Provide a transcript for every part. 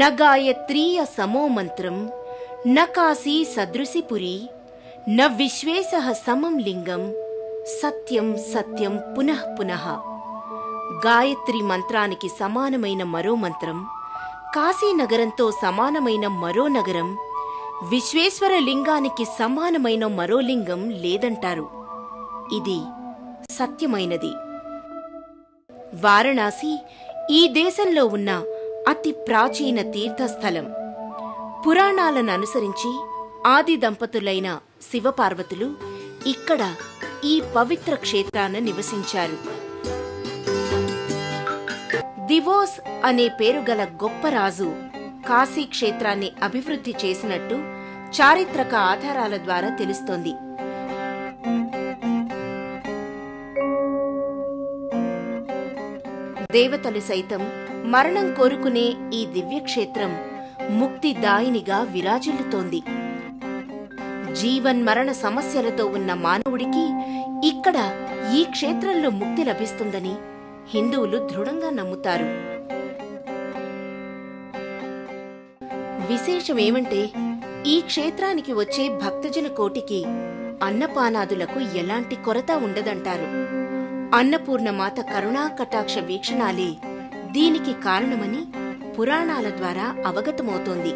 న గాయత్రీయ సమో మంత్రం న కాశీ సదృశిపురి న విశ్వేశ సమం లింగం సత్యం సత్యం పునః పునః. గాయత్రి మంత్రానికి సమానమైన మరో మంత్రం కాశీనగరంతో సమానమైన మరో నగరం విశ్వేశ్వర లింగానికి సమానమైన మరో లింగం లేదంటారు. ఇది సత్యమైనది. వారణాసి ఈ దేశంలో ఉన్న అతి ప్రాచీన తీర్థస్థలం. పురాణాలను అనుసరించి ఆది దంపతులైన శివపార్వతులు ఇక్కడ ఈ పవిత్ర క్షేత్రాన నివసించారు. దివోస్ అనే పేరు గల గొప్ప రాజు కాశీ క్షేత్రాన్ని అభివృద్ధి చేసినట్టు చారిత్రక ఆధారాల ద్వారా తెలుస్తోంది. దేవతలు సైతం మరణం కోరుకునే ఈ దివ్యక్షేత్రం ముక్తిదాయినిగా విరాజిల్లుతోంది. జీవన్మరణ సమస్యలతో ఉన్న మానవుడికి ఇక్కడ ఈ క్షేత్రంలో ముక్తి లభిస్తుందని హిందువులు దృఢంగా నమ్ముతారు. విశేషమేమంటే ఈ క్షేత్రానికి వచ్చే భక్తజన కోటికి అన్నపానాదులకు ఎలాంటి కొరత ఉండదంటారు. అన్నపూర్ణమాత కరుణా కటాక్ష వీక్షణాలే దీనికి కారణమని పురాణాల ద్వారా అవగతమవుతోంది.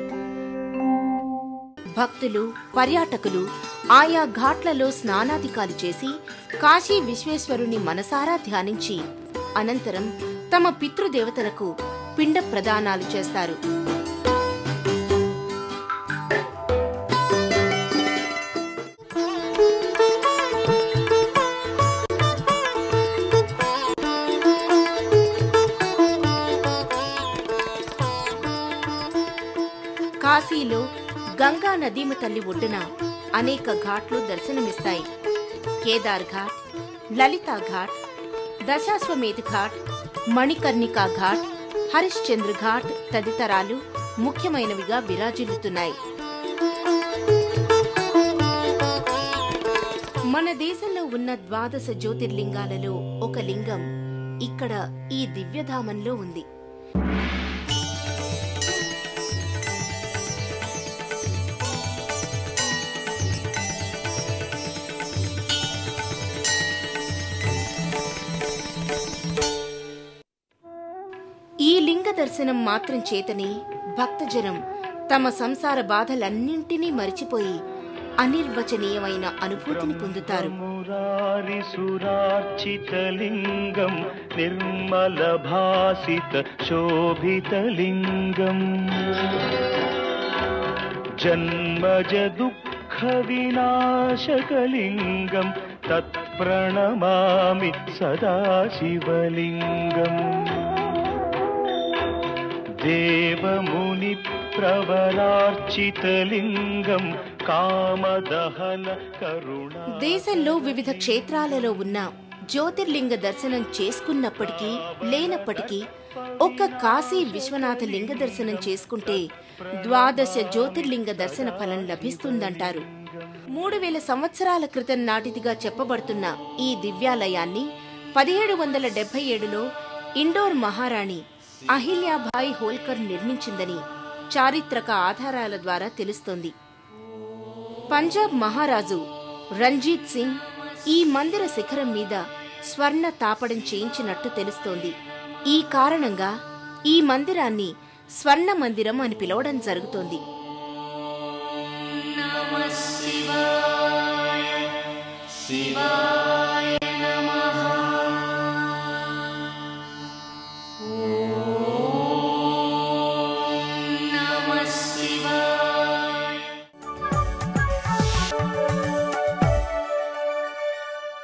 భక్తులు పర్యాటకులు ఆయా ఘాట్లలో స్నానాధికాలు చేసి కాశీ విశ్వేశ్వరుని మనసారా ధ్యానించి అనంతరం తమ పితృదేవతలకు పిండ ప్రదానాలు చేస్తారు. కాశీలో గంగా నదీమ తల్లి ఒడ్డున అనేక ఘాట్లు దర్శనమిస్తాయి. కేదార్ ఘాట్ లలితా ఘాట్ దశాశ్వమేధ్ ఘాట్ మణికర్ణికా ఘాట్ హరిశ్చంద్ర ఘాట్ తదితరాలు ముఖ్యమైనవిగా విరాజిల్లుతున్నాయి. మన దేశంలో ఉన్న ద్వాదశ జ్యోతిర్లింగాలలో ఒక లింగం ఇక్కడ ఈ దివ్యధామంలో ఉంది. దర్శనం మాత్రం చేతని భక్తజనం తమ సంసార బాధలన్నింటినీ మరిచిపోయి అనిర్వచనీయమైన అనుభూతిని పొందుతారు. మురారిసురార్చితలింగం నిర్మలభాసిత శోభితలింగం జన్మజ దుఃఖ వినాశకలింగం తత్ప్రణమామి సదాశివలింగం దేవముని ప్రవరార్చితలింగం కామదహన కరుణ దేశంలో వివిధ క్షేత్రాలలో ఉన్న జ్యోతిర్లింగ దర్శనం చేసుకున్నప్పటికీ లేనప్పటికీ ఒక్క కాశీ విశ్వనాథ లింగ దర్శనం చేసుకుంటే ద్వాదశ జ్యోతిర్లింగ దర్శన ఫలం లభిస్తుందంటారు. మూడు వేల సంవత్సరాల క్రితం నాటిదిగా చెప్పబడుతున్న ఈ దివ్యాలయాన్ని పదిహేడు వందల డెబ్బై ఏడులో ఇండోర్ మహారాణి అహిల్యాభాయ్ హోల్కర్ నిర్మించిందని చారిత్రక ఆధారాల ద్వారా తెలుస్తోంది. పంజాబ్ మహారాజు రంజీత్ సింగ్ ఈ మందిర శిఖరం మీద స్వర్ణ తాపడం చేయించినట్టు తెలుస్తోంది. ఈ కారణంగా ఈ మందిరాన్ని స్వర్ణ మందిరం అని పిలవడం జరుగుతోంది. శివాయ.